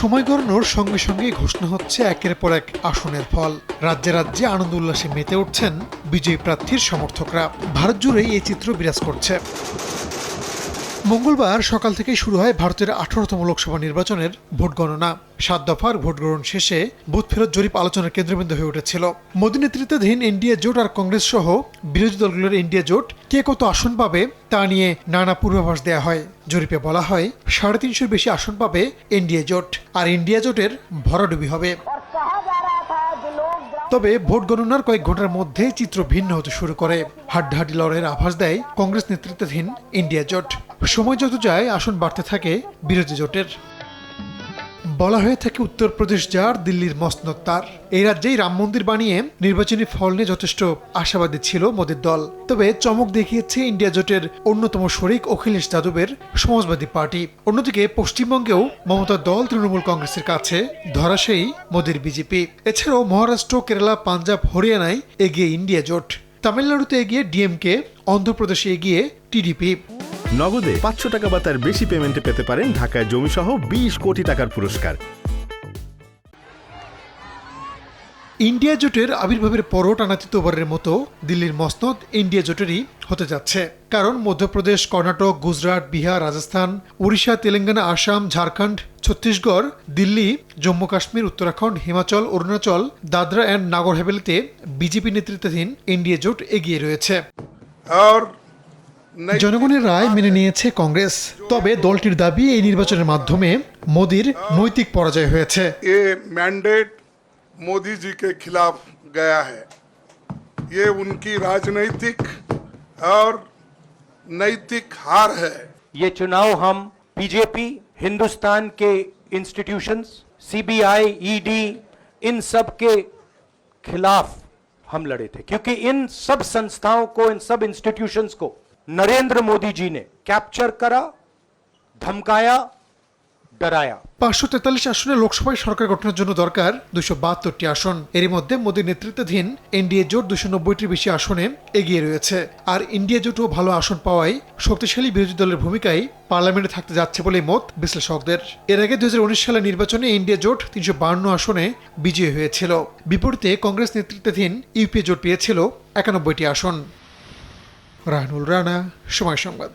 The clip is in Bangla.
সময় গড়ানোর সঙ্গে সঙ্গে ঘোষণা হচ্ছে একের পর এক আসনের ফল। রাজ্যে রাজ্যে আনন্দ উল্লাসে মেতে উঠছেন বিজয়ী প্রার্থীর সমর্থকরা। ভারত জুড়েই এই চিত্র বিরাজ করছে। মঙ্গলবার সকাল থেকে শুরু হয় ভারতের আঠারোতম লোকসভা নির্বাচনের ভোট গণনা। সাত দফার ভোট গ্রহণ শেষে বুথ ফেরত জরিপ আলোচনার কেন্দ্রবিন্দু হয়ে উঠেছিল। মোদী নেতৃত্বাধীন এনডিএ জোট আর কংগ্রেস সহ বিরোধী দলগুলোর এনডিএ জোট কে কত আসন পাবে তা নিয়ে নানা পূর্বাভাস দেওয়া হয়। জরিপে বলা হয়, সাড়ে তিনশোর বেশি আসন পাবে এনডিএ জোট, আর ইন্ডিয়া জোটের ভরাডুবি হবে। তবে ভোট গণনার কয়েক ঘণ্টার মধ্যে চিত্র ভিন্ন হতে শুরু করে। হাড্ডাহাড্ডি লড়াইয়ের আভাস দেয় কংগ্রেস নেতৃত্বাধীন ইন্ডিয়া জোট। সময় যত যায়, আসন বাড়তে থাকে বিরোধী জোটের। বলা হয়ে থাকে উত্তরপ্রদেশ যার, দিল্লির মসনদ তার। এই রাজ্যেই রাম মন্দির বানিয়ে নির্বাচনী ফল নিয়ে যথেষ্ট আশাবাদী ছিল মোদীর দল। তবে চমক দেখিয়েছে ইন্ডিয়া জোটের অন্যতম শরিক অখিলেশ যাদবের সমাজবাদী পার্টি। অন্যদিকে পশ্চিমবঙ্গেও মমতার দল, তৃণমূল কংগ্রেসের কাছে ধরাশায়ী মোদীর বিজেপি। এছাড়াও মহারাষ্ট্র, কেরালা, পাঞ্জাব, হরিয়ানায় এগিয়ে ইন্ডিয়া জোট। তামিলনাড়ুতে এগিয়ে ডিএমকে, অন্ধ্রপ্রদেশে এগিয়ে টিডিপি। নগদে পাঁচশো টাকা বা তার বেশি পেমেন্টে পেতে পারেন ঢাকায় জমিসহ বিশ কোটি টাকার পুরস্কার। ইন্ডিয়া জোটের আবির্ভাবের পরও টানা তৃতীয়বারের মতো দিল্লির মসনদ ইন্ডিয়া জোটেরই হতে যাচ্ছে। কারণ মধ্যপ্রদেশ কর্ণাটক গুজরাট বিহার রাজস্থান উড়িষ্যা তেলেঙ্গানা আসাম ঝাড়খণ্ড ছত্তিশগড় দিল্লি জম্মু কাশ্মীর উত্তরাখণ্ড হিমাচল অরুণাচল দাদরা অ্যান্ড নাগর হ্যাভেলিতে বিজেপি নেতৃত্বাধীন এনডিএ জোট এগিয়ে রয়েছে। আর জনগণের রায় মেনে নিয়েছে কংগ্রেস তবে দলটির দাবি এই নির্বাচনের মাধ্যমে মোদির নৈতিক পরাজয় হয়েছে ये मैंडेट मोदी जी के खिलाफ गया है ये उनकी राजनीतिक और नैतिक हार है ये चुनाव हम बीजेपी हिंदुस्तान के इंस्टीट्यूशंस सीबीआई ईडी E इन सब के खिलाफ हम लड़े थे क्योंकि इन सब संस्थाओं को इन सब इंस्टीट्यूशंस को नरेंद्र मोदी जी ने कैप्चर करा धमकाया डराया পাঁচশো তেতাল্লিশ আসনে লোকসভায় সরকার গঠনের জন্য দরকার দুশো বাহাত্তরটি আসন এরই মধ্যে মোদীর নেতৃত্বাধীন এনডিএ জোট দুশো নব্বইটির বেশি আসনে এগিয়ে রয়েছে আর ইন্ডিয়া জোটও ভালো আসন পাওয়ায় শক্তিশালী বিরোধী দলের ভূমিকায় পার্লামেন্টে থাকতে যাচ্ছে বলে মত বিশ্লেষকদের এর আগে দুই সালের নির্বাচনে ইন্ডিয়া জোট তিনশো বান্ন আসনে বিজয়ী হয়েছিল বিপরীতে কংগ্রেস নেতৃত্বাধীন ইউপিএ জোট পেয়েছিল একানব্বইটি আসন রাহনুল রানা সময় সংবাদ